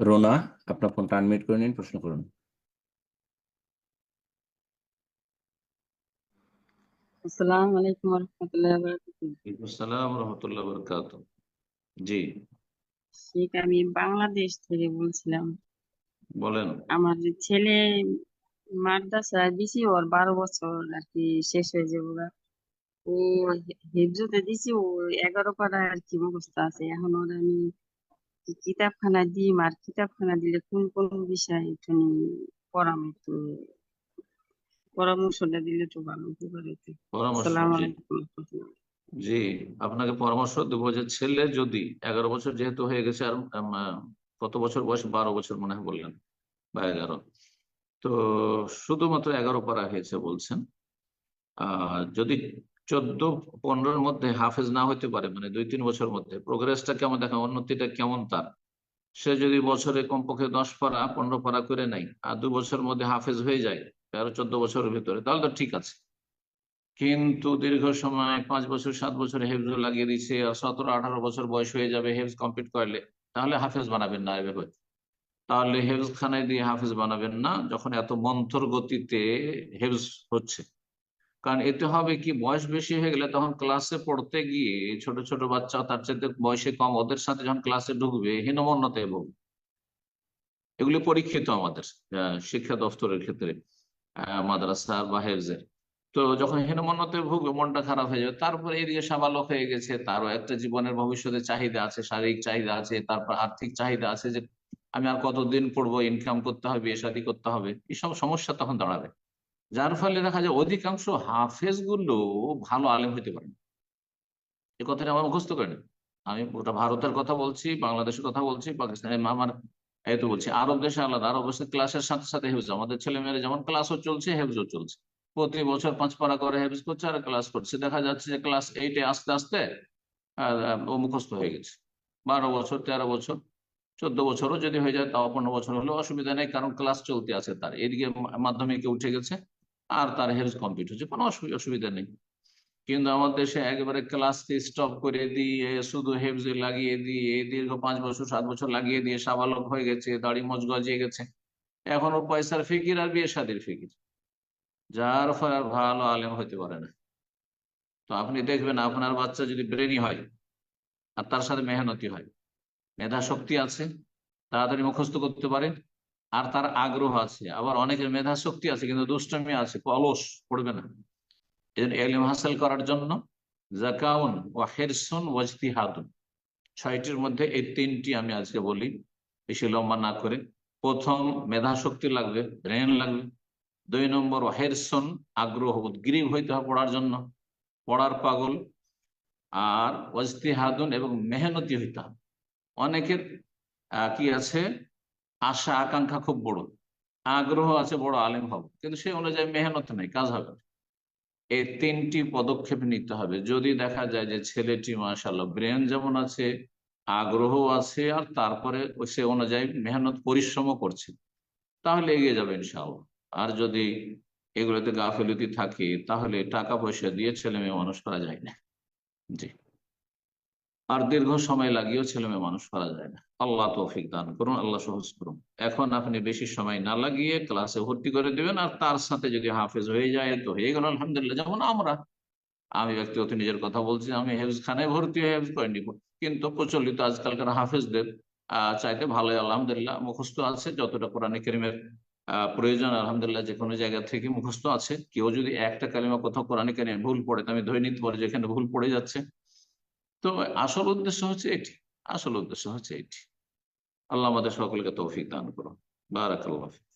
রোনা আপনার ফোনটা আনমিউট করে নিন প্রশ্ন করুন। আসসালামু আলাইকুম রহমতুল্লাহ আসসালাম রহমতুল্লাহ বরকাত জি। শেখ আমি বাংলাদেশ থেকে বলছিলাম। বলেন। আমার যে ছেলে মাদ্রাসায় দিছি ওর বারো বছর আর কি শেষ হয়ে যাবে ওরা। ও হেফজতে দিছি ও এগারো পারা আর কি মুখস্থ আছে। এখন ওর আমি কি কিতাবখানা দিই আর কিতাবখানা দিলে কোন কোন বিষয় একটু একটু পরামর্শটা দিলে একটু ভালো হতো পরামর্শ আসসালামু জি। আপনাকে পরামর্শ দেবো যে ছেলে যদি এগারো বছর যেহেতু হয়ে গেছে আর কত বছর বয়স? বারো বছর মনে হয় বললেন বা এগারো। তো শুধুমাত্র এগারো পারা হয়েছে বলছেন। আহ যদি চোদ্দ, পনেরোর মধ্যে হাফেজ না হতে পারে মানে দুই, তিন বছর মধ্যে। প্রোগ্রেসটা কেমন দেখা উন্নতিটা কেমন তার? সে যদি বছরে কমপক্ষে দশ পারা পনেরো পারা করে নেয়, আর দু বছরের মধ্যে হাফেজ হয়ে যায়, তেরো, চোদ্দ বছরের ভিতরে, তাহলে তো ঠিক আছে। কিন্তু দীর্ঘ সময় পাঁচ বছর, সাত বছর হেফজ লাগিয়ে দিচ্ছে আর সতেরো, আঠারো বছর বয়স হয়ে যাবে হেফজ কমপ্লিট করলে, তাহলে হাফেজ বানাবেন না এভাবে। তাহলে হেফজ খানায় দিয়ে হাফেজ বানাবেন না, যখন এত মন্থর গতিতে হেফজ হচ্ছে। কারণ এতে হবে কি, বয়স বেশি হয়ে গেলে তখন ক্লাসে পড়তে গিয়ে ছোট ছোট বাচ্চা তার চাইতে বয়সে কম, ওদের সাথে যখন ক্লাসে ঢুকবে হীনমন্যতা এবং এগুলি পরীক্ষিত আমাদের শিক্ষা দপ্তরের ক্ষেত্রে মাদ্রাসা বা হেফজের। তো যখন হীনমন্যতায় ভুগবে মনটা খারাপ হয়ে যাবে, তারপরে এদিকে সাবালক হয়ে গেছে, তারও একটা জীবনের ভবিষ্যতে চাহিদা আছে, শারীরিক চাহিদা আছে, তারপর আর্থিক চাহিদা আছে যে, আমি আর কতদিন পড়ব ইনকাম করতে হবে, বিয়ে শাদী করতে হবে, এসব সমস্যা তখন দাঁড়াবে। যার ফলে দেখা যায় অধিকাংশ হাফেজগুলো ভালো আলেম হইতে পারে। এ কথাটা আমার মুখস্থ করেন। আমি ওটা ভারতের কথা বলছি, বাংলাদেশের কথা বলছি, পাকিস্তানের আমার এই বলছি। আরব দেশে আলাদা, আরব দেশে ক্লাসের সাথে সাথে হেফজ। আমাদের ছেলে মেয়েরা যেমন ক্লাসও চলছে, হেফজও চলছে। প্রতি বছর পাঁচ পারা করে হেফজ করছে আর ক্লাস করছে। দেখা যাচ্ছে যে ক্লাস এইটে আস্তে আস্তে ও মুখস্থ হয়ে গেছে। বারো বছর, তেরো বছর, চোদ্দ বছরও যদি হয়ে যায়, তাও পনেরো বছর হলেও অসুবিধা নেই, কারণ ক্লাস চলতে আছে তার। এদিকে মাধ্যমিকে উঠে গেছে। আর তার হেলথ কমপ্লিট হচ্ছে, কোনো অসু- অসুবিধা নেই। কিন্তু আমার দেশে একেবারে ক্লাস স্টপ করে দিয়ে, শুধু হেফজ লাগিয়ে দিয়ে, দীর্ঘ পাঁচ বছর, সাত বছর লাগিয়ে দিয়ে সাবালক হয়ে গেছে, দাড়ি মজ গজিয়ে গেছে। এখনও পয়সার ফিকির আর বিয়ে শাদির ফিকির। যার ফলে আর ভালো আলেম হতে পারে না। তো আপনি দেখবেন আপনার বাচ্চা যদি ব্রেনি হয়, আর তার সাথে মেহনতি হয় মেধা শক্তি আছে, তাড়াতাড়ি মুখস্থ করতে পারে আর তার আগ্রহ আছে, আবার অনেকের মেধা শক্তি আছে, কিন্তু দুষ্টমি আছে, অলস, পড়বে না। এই জন্য এলিম হাসিল করার জন্য জাকাউন ও হেরসুন ওয়াজতিহাদুন ছয়টির মধ্যে এই তিনটি আমি আজকে বলি, বেশি লম্বা না করে। প্রথম মেধা শক্তি লাগবে, ব্রেন লাগবে। দুই নম্বর হেরসন আগ্রহ, উদ্গ্রীব হইতে হবে পড়ার জন্য। পড়ার পাগল। আর ওয়াজতিহাদুন এবং মেহনতি হইতে হবে। অনেকের কি আছে? আশা, আকাঙ্ক্ষা খুব বড়। আগ্রহ আছে বড় আলেম হব, কিন্তু সেই অনুযায়ী মেহনত নেই, কাজ হবে। এই তিনটি পদক্ষেপ নিতে হবে। যদি দেখা যায় যে ছেলেটি মাশাল্লাহ ব্রেন যেমন আছে, আগ্রহ আছে, আর তারপরে সে অনুযায়ী মেহনত, পরিশ্রমও করছে, তাহলে এগিয়ে যাবে ইনশাআল্লাহ। আর যদি এগুলোতে গাফিলতি থাকে, তাহলে টাকা পয়সা দিয়ে ছেলে মেয়ে মানুষ করা যায় না। জি। আর দীর্ঘ সময় লাগিয়েও ছেলে মেয়ে মানুষ করা যায় না। আল্লাহ তৌফিক দান করুন, আল্লাহ সহজ করুন। এখন আপনি বেশি সময় না লাগিয়ে ক্লাসে ভর্তি করে দিবেন আর তার সাথে যদি হাফেজ হয়ে যায় তো হয়ে গেল, আলহামদুলিল্লাহ। যেমন আমরা, আমি ব্যক্তিগত নিজের কথা বলছি, আমি হেফজ খানায় ভর্তি হয়ে হেফজ করিনি, কিন্তু প্রচলিত আজকালকার হাফেজদের আহ চাইতে ভালোই, আলহামদুলিল্লাহ, মুখস্থ আছে। যতটা কোরআনে কেরিমের প্রয়োজন, আলহামদুলিল্লাহ যে কোনো জায়গা থেকে মুখস্থ আছে। কেউ যদি একটা কালিমা কোথাও কোরআনে কেরিমে ভুল পড়ে, তো আমি ধরে নিতে পারি যেখানে ভুল পড়ে যাচ্ছে। তো আসল উদ্দেশ্য হচ্ছে এটি। আসল উদ্দেশ্য হচ্ছে এটি। আল্লাহ আমাদের সকলকে তৌফিক দান করুন। বারাকাল্লাহ।